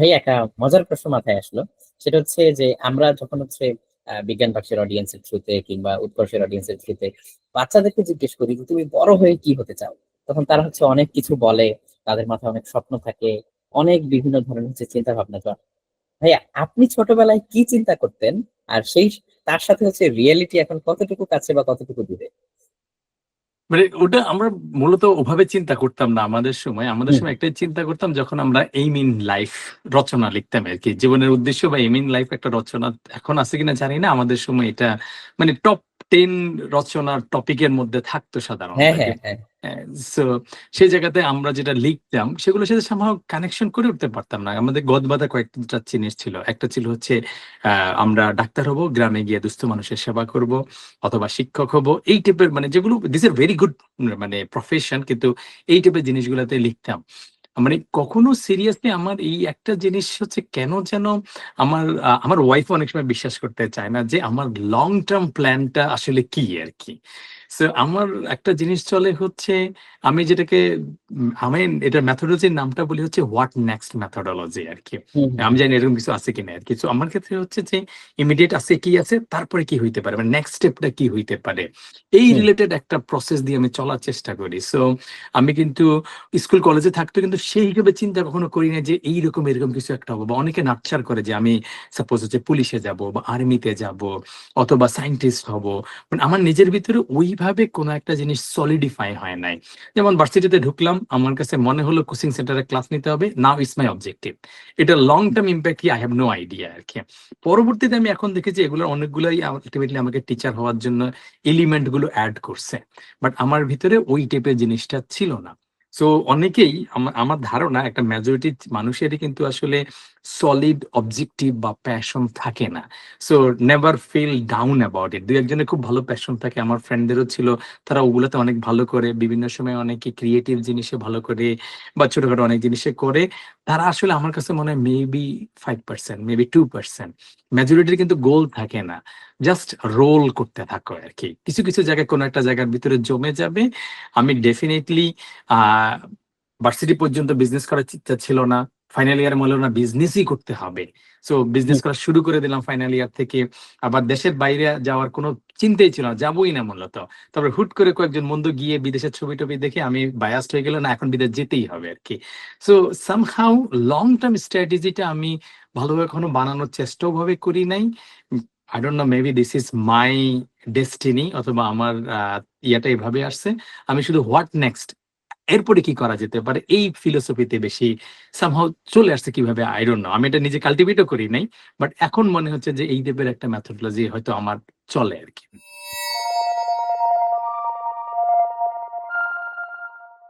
ভাই, একটা মজার প্রশ্ন মাথায় আসলো। সেটা হচ্ছে যে, আমরা যখন হচ্ছে বিজ্ঞান বাক্সের অডিয়েন্সের থ্রুতে কিংবা উৎকর্ষের অডিয়েন্সের থ্রুতে বাচ্চাদেরকে জিজ্ঞেস করি যে, তুমি বড় হয়ে কি হতে চাও? তখন তারা হচ্ছে অনেক কিছু বলে, তাদের মাথায় অনেক স্বপ্ন থাকে, অনেক বিভিন্ন ধরনের হচ্ছে চিন্তা ভাবনা করে ভাইয়া, আপনি ছোটবেলায় কি চিন্তা করতেন? আর সেই, তার সাথে হচ্ছে রিয়েলিটি এখন কতটুকু কাছে বা কতটুকু দূরে? মানে ওটা আমরা মূলত ওভাবে চিন্তা করতাম না আমাদের সময়। আমাদের সময় একটাই চিন্তা করতাম যখন আমরা এইম ইন লাইফ রচনা লিখতাম আর কি। জীবনের উদ্দেশ্য বা এইম ইন লাইফ একটা রচনা এখন আছে কিনা জানি না। আমাদের সময় এটা মানে টপ টেন রচনার টপিকের মধ্যে থাকতো সাধারণত সো সেই জায়গাতে আমরা যেটা লিখতাম সেগুলোর সাথে সামহাও কানেকশন করে উঠতে পারতাম না। আমাদের গদ বাঁধা কয়েকটা জিনিস ছিল একটা ছিল হচ্ছে আমরা ডাক্তার হব, গ্রামে গিয়ে দুস্থ মানুষের সেবা করব, অথবা শিক্ষক হব। এই টাইপের মানে যেগুলো দিস আর ভেরি গুড মানে প্রফেশন কিন্তু এই টাইপের জিনিসগুলোতে লিখতাম। মানে কখনো সিরিয়াসলি আমার এই একটা জিনিস হচ্ছে কেন যেন আমার আমার ওয়াইফ অনেক সময় বিশ্বাস করতে চায় না যে আমার লং টার্ম প্ল্যানটা আসলে কি আর কি। সো আমার একটা জিনিস চলে হচ্ছে আমি যেটাকে আমি এটার মেথোডলজির নামটা বলি হচ্ছে হোয়াট নেক্সট মেথোডলজি আর কি আমি জানি এরকম কিছু আছে কিনা আর কিছু আমার ক্ষেত্রে হচ্ছে যে ইমিডিয়েট আছে কি আছে তারপরে কি হইতে পারে মানে নেক্সট স্টেপটা কি হইতে পারে। এই রিলেটেড একটা প্রসেস দিয়ে আমি চলার চেষ্টা করি। সো আমি কিন্তু স্কুল কলেজে থাকতে কিন্তু সেই হিসেবে চিন্তা কখনো করি না যে এইরকম এরকম কিছু একটা হব। বা অনেকে নাটচার করে যে আমি সাপোজ হচ্ছে পুলিশে যাব বা আর্মিতে যাব অথবা সায়েন্টিস্ট হব। মানে আমার নিজের ভিতরে ওইভাবে কোনো একটা জিনিস সলিডিফাই হয় নাই? যেমন ভার্সিটিতে ঢুকলাম, আমার কাছে মনে হলো কোচিং সেন্টারে ক্লাস নিতে হবে নাও ইটস মাই অবজেক্টিভ এটা লং টার্ম ইম্প্যাক্ট কি আই হ্যাভ নো আইডিয়া আর কি। পরবর্তীতে আমি এখন দেখেছি এগুলোর অনেকগুলোই আলটিমেটলি আমাকে টিচার হওয়ার জন্য এলিমেন্টগুলো অ্যাড করছে। বাট আমার ভিতরে ওই টাইপের জিনিসটা ছিল না। সো অনেকেই আমার ধারণা একটা মেজরিটি মানুষেরই কিন্তু আসলে সলিড অবজেক্টিভ বা প্যাশন থাকে না। So never feel down about it দু একজনের খুব ভালো প্যাশন থাকে। আমার ফ্রেন্ডদেরও ছিল। তারা ওগুলোতে অনেক ভালো করে, বিভিন্ন সময় অনেকে ক্রিয়েটিভ জিনিসে ভালো করে বা ছোটখাটো অনেক জিনিসে করে। তারা আসলে আমার কাছে মনে হয় maybe five percent maybe two percent মেজরিটির কিন্তু গোল থাকে না। জাস্ট রোল করতে থাকো আর কি কিছু কিছু জায়গায় কোনো একটা জায়গার ভিতরে জমে যাবে। আমি ডেফিনেটলি আহ ভার্সিটি পর্যন্ত বিজনেস করার চিন্তা ছিল না। ফাইনাল ইয়ার মনে হলো না বিজনেসই করতে হবে। সো বিজনেস করা শুরু করে দিলাম ফাইনাল ইয়ার থেকে। আবার দেশের বাইরে যাওয়ার কোনো চিন্তাই ছিল না যাবোই না মূলত। তারপরে হুট করে কয়েকজন বন্ধু গিয়ে বিদেশের ছবি টবি দেখে আমি বায়াস্ট হয়ে গেল না এখন বিদেশ যেতেই হবে আর কি। সো সামহাউ লং টার্ম স্ট্র্যাটেজিটা আমি ভালোভাবে এখনও বানানোর চেষ্টাও ভাবে করি নাই। I don't know maybe this is my destiny অথবা আমার ইয়াটা এভাবে আসছে। আমি শুধু হোয়াট নেক্সট এরপরে কি করা যেতে পারে? এই ফিলোসফিতে বেশি সামহাও চলে আসছে কীভাবে? আয়রন না আমি এটা নিজে কাল্টিভেটও করি নাই বাট এখন মনে হচ্ছে যে এই দেবের একটা মেথোডলজি হয়তো আমার চলে আর কি।